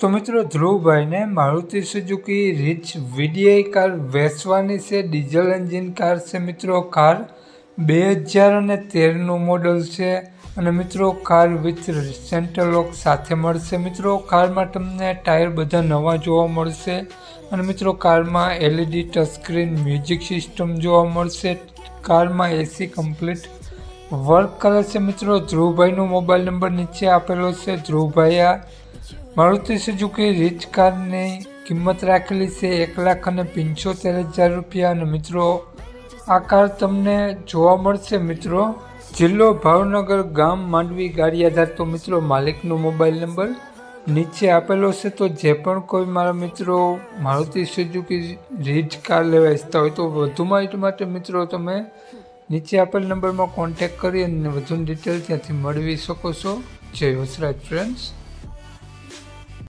તો મિત્રો, ધ્રુવભાઈને Maruti Suzuki Ritz VDI car વેચવાની છે. ડીઝલ એન્જિન કાર છે મિત્રો કાર. બે હજાર અને તેરનું મોડલ છે અને મિત્રો કાર વિથ સેન્ટર લોક સાથે મળશે. મિત્રો, કારમાં તમને ટાયર બધા નવા જોવા મળશે અને મિત્રો, કારમાં એલઈડી ટચસ્ક્રીન, મ્યુઝિક સિસ્ટમ જોવા મળશે. કારમાં એસી કમ્પ્લીટ વર્ક કરે છે મિત્રો. ધ્રુવભાઈનો મોબાઈલ નંબર નીચે આપેલો છે. ધ્રુવભાઈ આ મારુતિ સુઝુકી રીચ કારની કિંમત રાખેલી છે એક લાખ અને પંચોતેર હજાર રૂપિયા. અને મિત્રો, આ કાર તમને જોવા મળશે. મિત્રો, જિલ્લો ભાવનગર ગામ માંડવી ગાડિયાધાર તો મિત્રો, માલિકનો મોબાઈલ નંબર નીચે આપેલો છે. તો જે પણ કોઈ મારા મિત્રો મારુતિ સુઝુકી રીચ કાર લેવા ઈચ્છતા હોય તો વધુ માહિતી માટે મિત્રો, તમે નીચે આપેલ નંબરમાં કોન્ટેક્ટ કરી અને વધુ ડિટેલ ત્યાંથી મેળવી શકો છો. જય વસરાજ ફ્રેન્ડ્સ